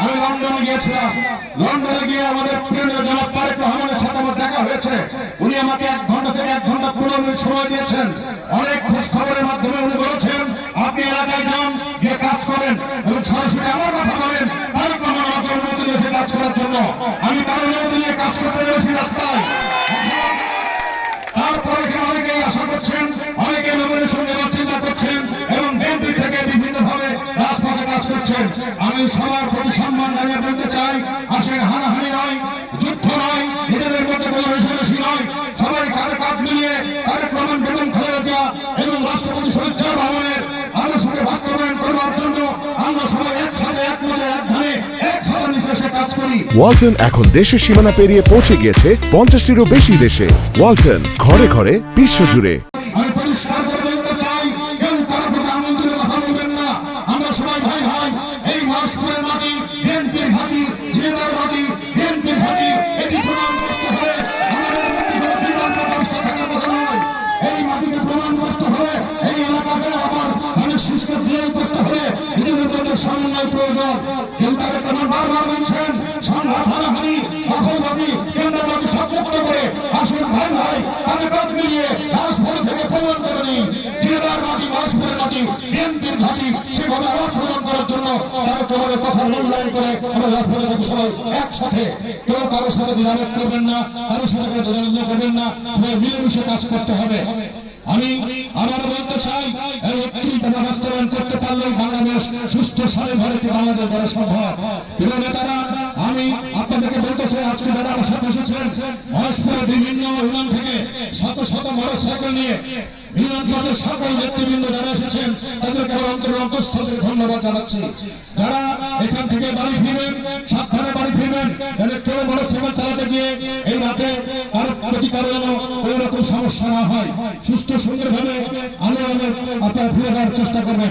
আমি লন্ডনে গিয়েছিলাম। লন্ডনে গিয়ে আমাদের প্রিয় দেখা হয়েছে। উনি আমাকে এক ঘণ্টা থেকে এক ঘণ্টা পনেরো দিয়েছেন। অনেক খোঁজ খবরের মাধ্যমে উনি বলেছেন আপনি এলাকায় যান, গিয়ে কাজ করেন এবং সরাসরি আমার কথা বলেন তারেক রহমান আমাকে অনুমতি দিয়েছে কাজ করার জন্য। আমি তার অনুমতি নিয়ে কাজ করতে পেরেছি রাস্তায়। তারপরে এখানে অনেকেই আশা করছেন, অনেকে নমিনেশন নেওয়ার চিন্তা করছেন এবং বিএনপি থেকে বিভিন্ন ভাবে রাজপথে কাজ করছেন। আমি সবার প্রতি সম্মান জানিয়ে বলতে চাই, আসেন হানাহানি নয় যুদ্ধ নয় নিজেদের মধ্যে কোনো রেশারেশি নয় সবাই কাঁধে কাঁধ মিলিয়ে তারেক রহমান বেগম খালেদা জিয়া এবং রাষ্ট্রপতি শহীদ জিয়া রহমানের আদর্শকে বাস্তবায়ন করবার জন্য আমরা সবাই একসাথে এক মধ্যে এক ধানে একসাথে মিশে এসে কাজ করি ওয়ালটন এখন দেশের সীমানা পেরিয়ে পৌঁছে গিয়েছে পঞ্চাশটিরও বেশি দেশে। ওয়ালটন, ঘরে ঘরে বিশ্বজুড়ে আমি পরিষ্কার করে বলতে চাই, কেউ কারও মাটি বিএনপির ঘাটি, সেভাবে প্রমাণ করার জন্য তারা তোমাদের কথা মূল্যায়ন করে আমরা সবাই একসাথে। কেউ কারোর সাথে করবেন না, কারোর সাথে কেউ করবেন না মিলেমিশে কাজ করতে হবে। আমি বলতে চাই তোমরা বাস্তবায়ন করতে পারলেই বাংলাদেশ সুস্থ বাংলাদেশ গড়া সম্ভব। প্রিয় নেতারা, আমি আপনাদেরকে বলতে চাই, আজকে যারা আমার সাথে এসেছেন, মহেশপুরের বিভিন্ন শত শত মোটর সাইকেল নিয়ে ইউনিয়ন সকল নেতৃবৃন্দ যারা এসেছেন, তাদেরকে আমার অন্তরের অন্তঃস্থল ধন্যবাদ জানাচ্ছি। যারা এখান থেকে বাড়ি ফিরবেন, সাবধানে বাড়ি ফিরবেন যেন কেউ মোটর সাইকেল চালাতে গিয়ে এই রাতে কারও প্রতি কারও যেন কোনো রকম সমস্যা না হয়। সুস্থ সুন্দরভাবে আলো আলো আপনারা ফিরে যাওয়ার চেষ্টা করবেন।